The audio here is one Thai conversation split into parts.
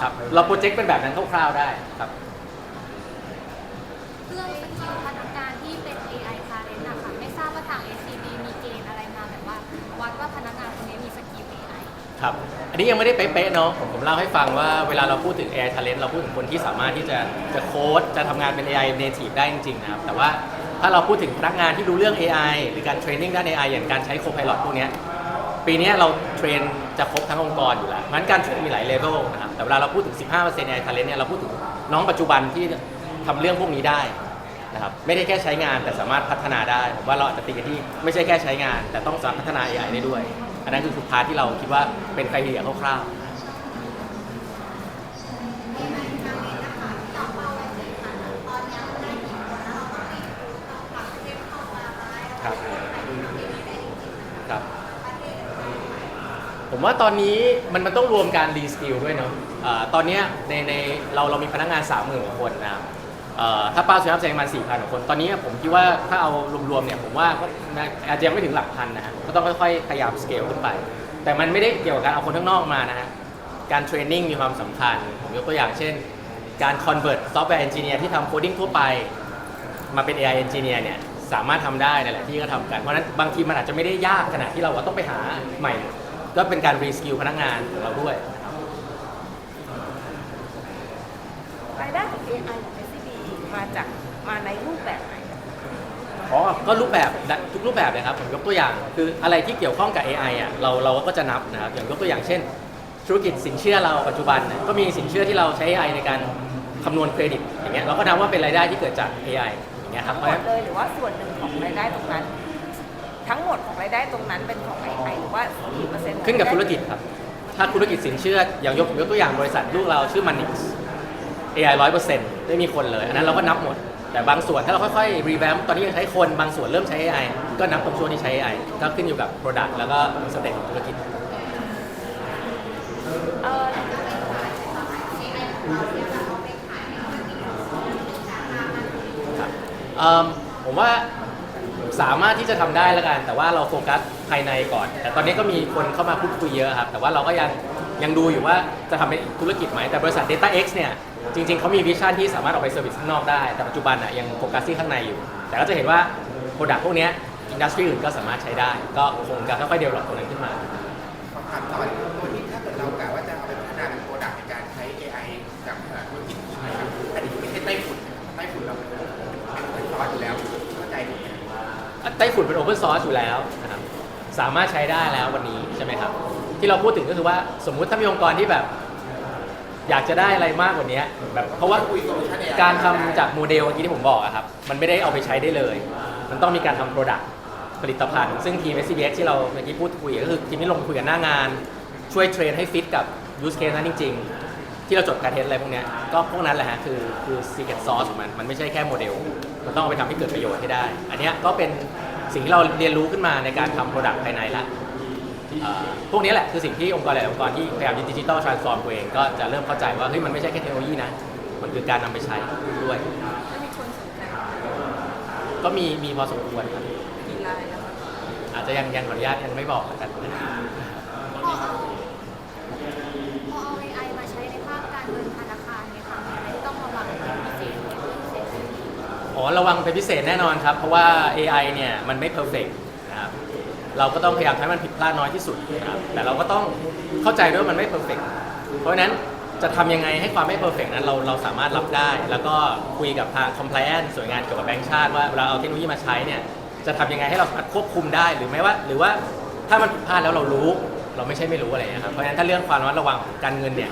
ครับเราโปรเจกต์เป็นแบบนั้นคร่าวๆได้ครับ เรื่องสกิลพนักงานที่เป็น AI talent นะคะไม่ทราบว่าทาง SCB มีเกณฑ์อะไรมาแบบว่าวัดว่าพนักงานคนนี้มีสกิล AI ครับ อันนี้ยังไม่ได้เป๊ะๆเนาะผมผมเล่าให้ฟังว่าเวลาเราพูดถึง AI talent เราพูดถึงคนที่สามารถที่จะจะโค้ดจะทำงานเป็น AI native ได้จริงๆนะครับ แต่ว่าถ้าเราพูดถึงพนักงานที่รู้เรื่อง AI หรือการเทรนนิ่งด้าน AI อย่างการใช้ Copilot พวกเนี้ยปีเนี้ยเราเทรนจะครบทั้งองค์กรอยู่แล้ว งั้นการเทรนมีหลายเลเวลนะครับแต่เวลาเราพูดถึง 15% AI talent เนี่ยเราพูดถึงน้องปัจจุบันที่ทำเรื่องพวกนี้ได้นะครับไม่ได้แค่ใช้งานแต่สามารถพัฒนาได้ผมว่าเราอาจจะตีกันที่ไม่ใช่แค่ใช้งาน แต่ต้องสามารถพัฒนา AI ได้ด้วย อันนั้นคือคือพาร์ทที่เราคิดว่าเป็นไครเดียคร่าวๆ ครับ ครับ ผมว่าตอนนี้มันมันต้องรวมการรีสกิลด้วยเนาะอ่าตอนเนี้ยในในเราเรามีพนักงาน 3 0,000กว่าคนนะครับเอ่อถ้าป้าสุนัขแสดงมา4,000กว่าคน ตอนนี้ผมคิดว่าถ้าเอารวมๆเนี่ยผมว่าก็น่าอาจจะยังไม่ถึงหลักพันนะฮะก็ต้องค่อยๆพยายามสเกลขึ้นไป แต่มันไม่ได้เกี่ยวกับการเอาคนข้างนอกมานะฮะการเทรนนิ่งมีความสำคัญ ผมยกตัวอย่างเช่น การ convert ซอฟต์แวร์เอนจิเนียร์ที่ทำโคดิ้งทั่วไป มาเป็น AI engineer เนี่ยสามารถทำได้ในแหลายๆที่ก็ทำกัน เพราะฉะนั้นบางทีมันอาจจะไม่ได้ยากขนาดที่เราต้องไปหาใหม่ ก็เป็นการรีสกิลพนักงานของเราด้วยรายได้ของ AI ของ SCB มาจากมาในรูปแบบไหน อ๋อก็รูปแบบทุกรูปแบบเลยครับผมยกตัวอย่าง คืออะไรที่เกี่ยวข้องกับ AI อะเราเราก็จะนับนะครับอย่างยกตัวอย่างเช่น ธุรกิจสินเชื่อเราปัจจุบันเนี่ยก็มีสินเชื่อที่เราใช้ AI ในการคำนวณเครดิตอย่างเงี้ยเราก็นับว่าเป็นรายได้ที่เกิดจาก AI อย่างเงี้ยครัทั้บงเพหราะมฉะนั้นดเลยหรือว่าส่วนหนึ่งของรายได้ตรงนั้น ทั้งหมดของรายได้ตรงนั้นเป็นของ AI หรือว่ากี่เปอร์เซ็นต์ของขึ้นกับรายได้ธุรกิจครับ ถ้าธุรกิจสินเชื่อ อย่างยกผมยกตัวอย่างบริษัทลูกเราชื่อ Manix AI ร้อยเปอร์เซ็นต์ไม่มีคนเลย อันนั้นเราก็นับหมด แต่บางส่วนถ้าเราค่อยๆรีแวมตอนนี้ยังใช้คนบางส่วนเริ่มใช้ AI ก็นับตรงช่วงที่ใช้ AI ก็ขึ้นอยู่กับ Product แล้วก็สเต็ปของธุรกิจ เออครับเอิ่มผมว่า สามารถที่จะทำได้แล้วกัน แต่ว่าเราโฟกัสภายในก่อน แต่ตอนนี้ก็มีคนเข้ามาพูดคุยเยอะครับ แต่ว่าเราก็ยังยังดูอยู่ว่าจะทำเป็นธุรกิจไหมแต่บริษัท DataX เนี่ย จริงๆ เขามีวิชั่นที่สามารถออกไปเซอร์วิสข้างนอกได้ แต่ปัจจุบันอะยังโฟกัสที่ข้างในอยู่ แต่ก็จะเห็นว่าโปรดักต์พวกเนี้อินดัสทรีอื่นก็สามารถใช้ได้ ก็คงจะค่อยๆเดเวลลอปตรงนั้นขึ้นมาขอถามต่อตัวนี้ถ้าเกิด ไต้ฝุ่นเป็นโอเพนซอร์สอยู่แล้วนะครับสามารถใช้ได้แล้ววันนี้ใช่ไหมครับ ที่เราพูดถึงก็คือว่าสมมุติถ้ามีองค์กรที่แบบ อยากจะได้อะไรมากกว่านี้แบบเพราะว่าการทำจากโมเดลเมื่อกี้ที่ผมบอกอะครับ มันไม่ได้เอาไปใช้ได้เลย มันต้องมีการทำโปรดักต์ผลิตภัณฑ์ ซึ่งทีม s c b x ที่เราเมื่อกี้พูดคุยก็คือทีมที่ลงคุยกันหน้างาน ช่วยเทรนให้ฟิตกับ use case นั้นจริง ๆ ที่เราจดการเทสอะไรพวกเนี้ยก็พวกนั้นแหละฮะคือคือ secret sauce ของมัน มันไม่ใช่แค่โมเดล มันต้องเอาไปทำให้เกิดประโยชน์ให้ได้ อันเนี้ยก็เป็น สิ่งที่เราเรียนรู้ขึ้นมาในการทำโปรดักต์ภายในละเอ่อพวกนี้แหละคือสิ่งที่องค์กรหลายๆองค์กรที่พยายามดิจิทัลทรานส์ฟอร์มตัวเองก็จะเริ่มเข้าใจว่าเฮ้ยมันไม่ใช่แค่เทคโนโลยีนะ มันคือการนำไปใช้ด้วยจะมีคนสนใจก็มีมีพอสมควรครับ กี่รายแล้วคะอาจจะยังยังขออนุญาตยังไม่บอกแล้วกัน ระวังเป็นพิเศษแน่นอนครับ เพราะว่า AI เนี่ยมันไม่เพอร์เฟกนะครับเราก็ต้องพยายามให้มันผิดพลาดน้อยที่สุดนะครับแต่เราก็ต้องเข้าใจด้วยว่ามันไม่เพอร์เฟกเพราะฉะนั้นจะทำยังไงให้ความไม่เพอร์เฟกนั้นเราเราสามารถรับได้ แล้วก็คุยกับทาง compliance ส่วนงานเกี่ยวกับแบงก์ชาติว่าเวลาเอาเทคโนโลยีมาใช้เนี่ยจะทำยังไงให้เราสามารถควบคุมได้หรือไม่ว่า หรือว่าถ้ามันผิดพลาดแล้วเรารู้ เราไม่ใช่ไม่รู้อะไรอย่างเงี้ยครับเพราะฉะนั้นถ้าเรื่องความระมัดระวังการเงินเนี่ย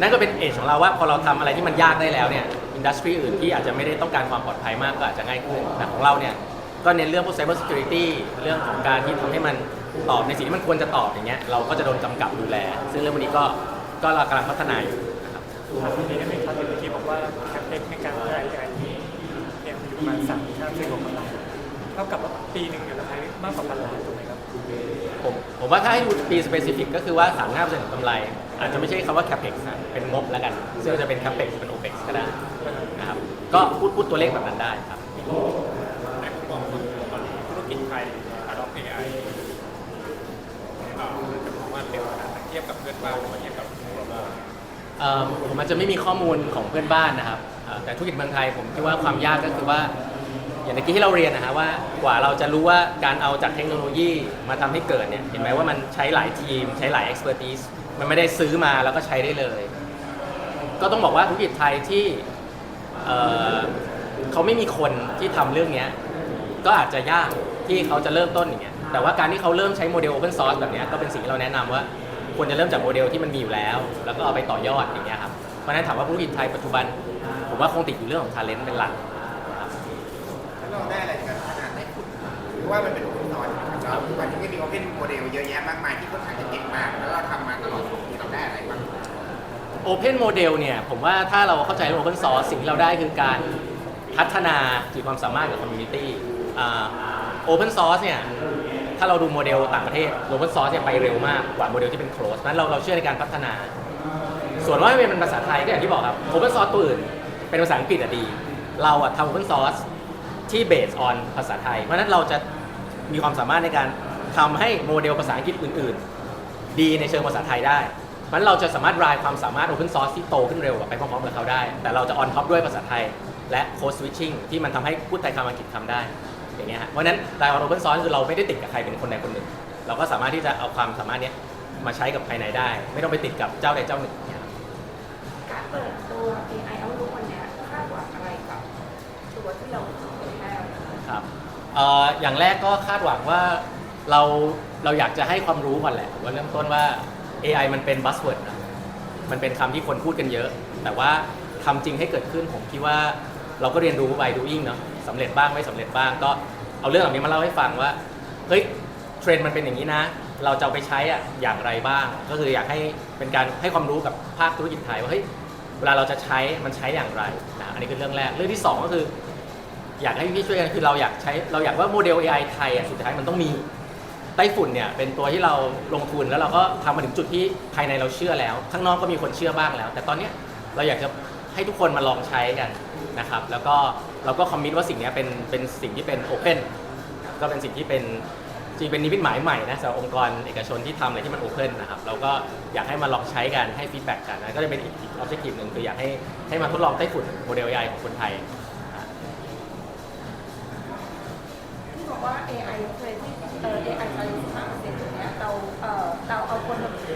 นั่นก็เป็นเอชของเราว่าพอเราทำอะไรที่มันยากได้แล้วเนี่ย อินดัสทรีอื่นที่อาจจะไม่ได้ต้องการความปลอดภัยมากก็อาจจะง่ายขึ้นแต่ของเราเนี่ยก็เน้นเรื่องพวก cyber security เรื่องของการที่ทำให้มันตอบในสิ่งที่มันควรจะตอบอย่างเงี้ยเราก็จะโดนกำกับดูแล ซึ่งเรื่องวันนี้ก็ก็เรากำลังพัฒนาอยู่นะครับ ครับทีนี้ได้ไหมครับเมื่อกี้บอกว่าแคปเต็กในการใช้ AI เนี่ยมีประมาณสามห้าสิบกว่าล้านเท่ากับว่าปีหนึ่งเนี่ยเราใช้มากกว่าพันล้านถูกไหมครับผมผมว่าถ้าให้ดูปี specific ก็คือว่า 35%ของกำไร อาจจะไม่ใช่คำว่า capex นะเป็นงบแล้วกัน ซึ่งจะเป็น capex เป็น opex ก็ได้นะครับ ก็พูดพูดตัวเลขแบบนั้นได้ครับ ในมุมมองของตอนนี้ธุรกิจไทย Adopt AI เอ่อจะมองว่าเร็วขนาดไหนเทียบกับเพื่อนบ้านหรือว่าเทียบกับ global เอ่อผมอาจจะไม่มีข้อมูลของเพื่อนบ้านนะครับเอ่อแต่ธุรกิจเมืองไทยผมคิดว่าความยากก็คือว่า อย่างเมื่อกี้ที่เราเรียนนะฮะว่ากว่าเราจะรู้ว่าการเอาจากเทคโนโลยีมาทำให้เกิดเนี่ยเห็นไหมว่ามันใช้หลายทีม ใช้หลาย expertise มันไม่ได้ซื้อมาแล้วก็ใช้ได้เลย ก็ต้องบอกว่าธุรกิจไทยที่ เอ่อเขาไม่มีคนที่ทำเรื่องเนี้ยก็อาจจะยากที่เขาจะเริ่มต้นอย่างเงี้ยแต่ว่าการที่เขาเริ่มใช้โมเดล Open Source แบบเนี้ยก็เป็นสิ่งที่เราแนะนำว่าควรจะเริ่มจากโมเดลที่มันมีอยู่แล้ว แล้วก็เอาไปต่อยอดอย่างเงี้ยครับเพราะฉะนั้นถามว่าธุรกิจไทยปัจจุบัน ผมว่าคงติดอยู่เรื่องของ talent เป็นหลักนะครับแล้วเราได้อะไรจากการพัฒนาไต้ฝุ่นหรือว่ามันเป็นโอเพนซอร์สเราทุกวันนี้ก็มีโอเพนโมเดลเยอะแยะมากมายที่ค่อนข้างจะเก่งมาก แล้วเรา Open Model เนี่ย ผมว่าถ้าเราเข้าใจเรื่อง Open Source สิ่งที่เราได้คือการพัฒนาขีดความสามารถกับ Community อ่า Open Source เนี่ยถ้าเราดูโมเดลต่างประเทศ Open Source เนี่ยไปเร็วมากกว่าโมเดลที่เป็น Close นั้นเราเราเชื่อในการพัฒนา ส่วนว่าไม่เป็นภาษาไทยก็อย่างที่บอกครับ Open Source ตัวอื่น เป็นภาษาอังกฤษอะดี เราอะทำ Open Source ที่ based on ภาษาไทย เพราะฉะนั้นเราจะมีความสามารถในการทำให้โมเดลภาษาอังกฤษอื่น ๆ ดีในเชิงภาษาไทยได้ เพราะฉะนั้นเราจะสามารถรายความสามารถ Open Source ที่โตขึ้นเร็วไปพร้อมๆกับเขาได้ แต่เราจะ on top ด้วยภาษาไทย และ code switching ที่มันทำให้พูดไทยคำอังกฤษคำได้อย่างเงี้ยฮะเพราะฉะนั้นรายวัน Open Source คือเราไม่ได้ติดกับใครเป็นคนใดคนหนึ่ง เราก็สามารถที่จะเอาความสามารถเนี้ยมาใช้กับภายในได้ ไม่ต้องไปติดกับเจ้าใดเจ้าหนึ่งเนี่ยครับการเปิดตัว AI เอารู้วันเนี้ยคาดหวังอะไรกับตัวที่เราเผยแพร่ครับเอ่ออย่างแรกก็คาดหวังว่าเราเราอยากจะให้ความรู้ก่อนแหละว่าเริ่มต้นว่า AI มันเป็น buzzword นะมันเป็นคำที่คนพูดกันเยอะ แต่ว่าทำจริงให้เกิดขึ้นผมคิดว่าเราก็เรียนรู้ by doing เนาะสำเร็จบ้างไม่สำเร็จบ้างก็เอาเรื่องเหล่านี้มาเล่าให้ฟังว่าเฮ้ยเทรนด์มันเป็นอย่างนี้นะ เราจะเอาไปใช้อะอย่างไรบ้าง ก็คืออยากให้เป็นการให้ความรู้กับภาคธุรกิจไทยว่าเฮ้ยเวลาเราจะใช้มันใช้อย่างไรนะอันนี้คือเรื่องแรกเรื่องที่สองก็คือ อยากให้พี่ช่วยกันคือเราอยากใช้เราอยากว่าโมเดล AI ไทยอะสุดท้ายมันต้องมี ไต้ฝุ่นเนี่ยเป็นตัวที่เราลงทุนแล้วเราก็ทำมาถึงจุดที่ภายในเราเชื่อแล้ว ข้างนอกก็มีคนเชื่อบ้างแล้ว แต่ตอนเนี้ยเราอยากจะให้ทุกคนมาลองใช้กันนะครับ แล้วก็เราก็คอมมิตว่าสิ่งเนี้ยเป็นเป็นสิ่งที่เป็นโอเพนก็เป็นสิ่งที่เป็นจริงเป็นนิมิตหมายใหม่นะสำหรับองค์กรเอกชนที่ทำอะไรที่มันโอเพนนะครับเราก็อยากให้มาลองใช้กันให้ฟีดแบ็กกันนะก็จะเป็นอีกอีกออบเจกตีฟหนึ่งคืออยากให้ให้มาทดลองไต้ฝุ่นโมเดล AI ของคนไทย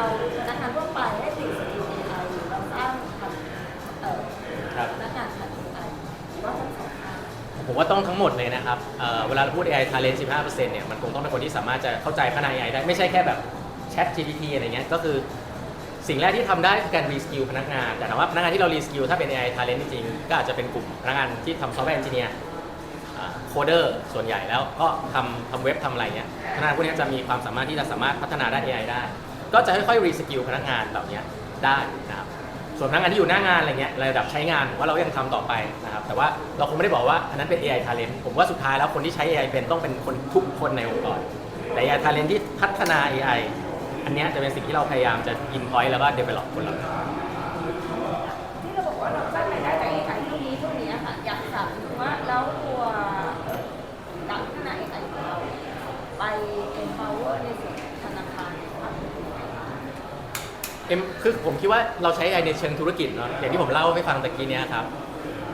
เอาพนักงานทั่วไปให้ติดสกิล AI หรือเราสร้างมันเอ่อครับ พนักงานทัน AI หรือว่าทั้งสองทางผมว่าต้องทั้งหมดเลยนะครับเอ่อเวลาเราพูด AI talent 15%เนี่ย มันคงต้องเป็นคนที่สามารถจะเข้าใจพัฒนา AI ได้ ไม่ใช่แค่แบบ Chat GPT อะไรเงี้ย ก็คือสิ่งแรกที่ทำได้คือการ reskill พนักงาน แต่ถามว่าพนักงานที่เรา reskill ถ้าเป็น AI talent จริงๆ ก็อาจจะเป็นกลุ่มพนักงานที่ทำ software engineer โคเดอร์ส่วนใหญ่แล้วก็ทำทำเว็บทำอะไรเงี้ยพนักงานพวกนี้จะมีความสามารถที่จะสามารถพัฒนาด้าน AI ได้ ก็จะค่อยๆรีสกิลพนักงานเหล่านี้ได้นะครับส่วนพนักงานที่อยู่หน้างานอะไรเงี้ยระดับใช้งานผมว่าเรายังทำต่อไปนะครับแต่ว่าเราคงไม่ได้บอกว่าอันนั้นเป็น AI talent ผมว่าสุดท้ายแล้วคนที่ใช้ AI เป็นต้องเป็นคนทุกคนในองค์กรแต่ AI talent ที่พัฒนา AI อันเนี้ยจะเป็นสิ่งที่เราพยายามจะ in-point แล้วก็ develop คนเรา ที่เราบอกว่าเราสร้างรายได้จาก AI เท่านี้เท่านี้ค่ะอยากถามถึงว่าแล้วตัวเอ่อการพัฒนา AI ของเราไป empower ในส่วนของธนาคารนะครับ เอ็มคือผมคิดว่าเราใช้ AI ในเชิงธุรกิจเนาะอย่างที่ผมเล่าให้ฟังตะกี้เนี้ยครับ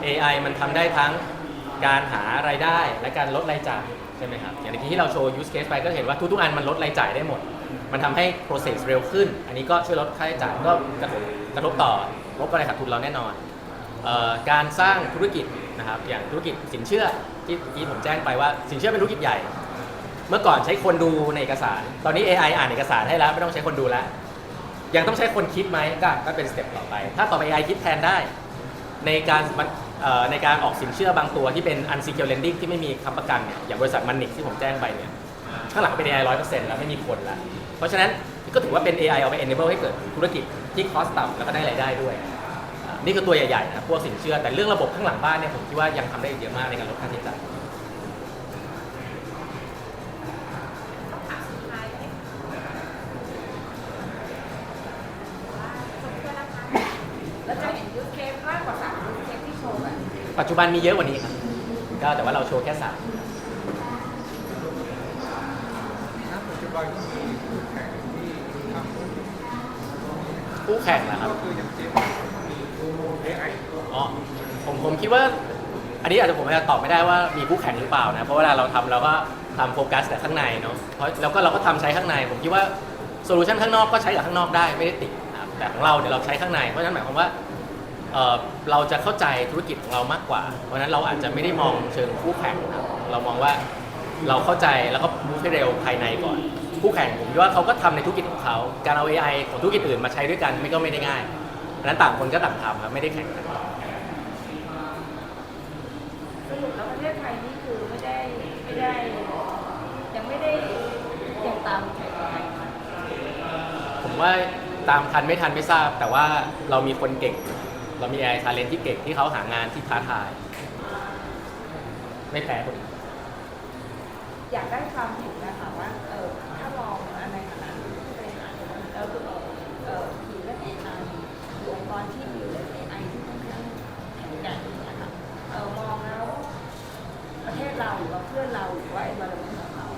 AI มันทำได้ทั้งการหารายได้และการลดรายจ่ายใช่ไหมครับอย่างที่เราโชว์ use case ไปก็เห็นว่าทุกๆอันมันลดรายจ่ายได้หมด มันทำให้ process เร็วขึ้น อันนี้ก็ช่วยลดค่าใช้จ่ายก็กระทบกระทบต่องบการขาดทุนเราแน่นอนเออการสร้างธุรกิจนะครับอย่างธุรกิจสินเชื่อที่เมื่อกี้ผมแจ้งไปว่าสินเชื่อเป็นธุรกิจใหญ่ เมื่อก่อนใช้คนดูในเอกสาร ตอนนี้ AI อ่านเอกสารให้แล้วไม่ต้องใช้คนดูแล้ว ยังต้องใช้คนคิดไหมก็ก็เป็นสเต็ปต่อไป ถ้าต่อไป AI คิดแทนได้ ในการมันเอ่อในการออกสินเชื่อบางตัวที่เป็น unsecured lending ที่ไม่มีค้ำประกันเนี่ยอย่างบริษัทมันนิกที่ผมแจ้งไปเนี่ยข้างหลังเป็น AI ร้อยเปอร์เซ็นต์แล้วไม่มีคนแล้วเพราะฉะนั้นก็ถือว่าเป็น AI เอาไป enable ให้เกิดธุรกิจที่ cost ต่ำแล้วก็ได้รายได้ด้วยอ่านี่คือตัวใหญ่ๆนะพวกสินเชื่อแต่เรื่องระบบข้างหลังบ้านเนี่ยผมคิดว่ายังทำได้อีกเยอะมากในการลดค่าใช้จ่าย ปัจจุบันมีเยอะกว่านี้ครับก็แต่ว่าเราโชว์แค่สาม ณปัจจุบันก็มีคู่แข่งที่ทำธุรกิจคู่แข่งนะครับ ก็คืออย่างเช่น AI อ๋อ ผมผมคิดว่า อันนี้อาจจะผมอาจจะตอบไม่ได้ว่ามีคู่แข่งหรือเปล่านะ เพราะเวลาเราทำเราก็ทำโฟกัสแต่ข้างในเนาะ เพราะแล้วก็เราก็ทำใช้ข้างใน ผมคิดว่าโซลูชันข้างนอกก็ใช้กับข้างนอกได้ไม่ได้ติดนะครับแต่ของเราเดี๋ยวเราใช้ข้างใน เพราะฉะนั้นหมายความว่า เอ่อเราจะเข้าใจธุรกิจของเรามากกว่า เพราะฉะนั้นเราอาจจะไม่ได้มองเชิงคู่แข่งนะครับเรามองว่าเราเข้าใจแล้วก็มุ่งให้เร็วภายในก่อน คู่แข่งผมคิดว่าเขาก็ทำในธุรกิจของเขาการเอา AI ของธุรกิจอื่นมาใช้ด้วยกันไม่ก็ไม่ได้ง่ายเพราะฉะนั้นต่างคนก็ต่างทำครับไม่ได้แข่งกัน สรุปแล้วประเทศไทยนี่คือไม่ได้ไม่ได้ ยังไม่ได้ยังตามแข่งขันผมว่าตามทันไม่ทันไม่ทราบ แต่ว่าเรามีคนเก่ง เรามี AI talent ที่เก่งที่เขาหางานที่ท้าทาย ไม่แพ้คนอื่นอยากได้ความเห็นนะคะว่าเออถ้ามองในฐานะผู้บริหารแล้วคือเออที่เรื่อง AI หรือองค์กรที่มีเรื่อง AI ที่ค่อนข้างแข็งแกร่งอย่างเงี้ยค่ะเออมองแล้วประเทศเราหรือว่าเพื่อนเราหรือว่า environment ของเรา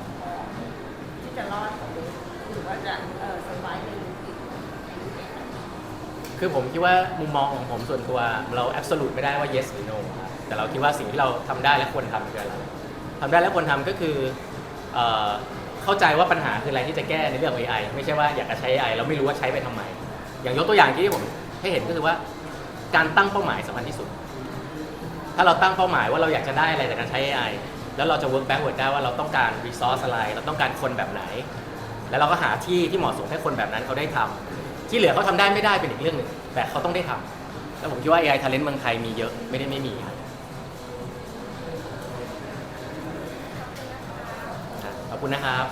ที่จะรอดกับมันหรือว่าจะเออ survive ในยุคนี้ในยุค AI คือผมคิดว่ามุมมองของผมส่วนตัวเรา absolut ไม่ได้ว่า yes หรือ no แต่เราคิดว่าสิ่งที่เราทำได้และควรทำคืออะไรทำได้และควรทำก็คือเอ่อเข้าใจว่าปัญหาคืออะไรที่จะแก้ในเรื่องของ AI ไม่ใช่ว่าอยากจะใช้ AI เราไม่รู้ว่าใช้ไปทำไม อย่างยกตัวอย่างที่ผมให้เห็นก็คือว่าการตั้งเป้าหมายสำคัญที่สุด ถ้าเราตั้งเป้าหมายว่าเราอยากจะได้อะไรจากการใช้ AI แล้วเราจะ work backward ได้ว่าเราต้องการ resource อะไร เราต้องการคนแบบไหน แล้วเราก็หาที่ที่เหมาะสมให้คนแบบนั้นเขาได้ทำ ที่เหลือเขาทำได้ไม่ได้เป็นอีกเรื่องหนึ่งแต่เขาต้องได้ทำแล้วผมคิดว่า AI talent เมืองไทยมีเยอะไม่ได้ไม่มีครับขอบคุณนะครับ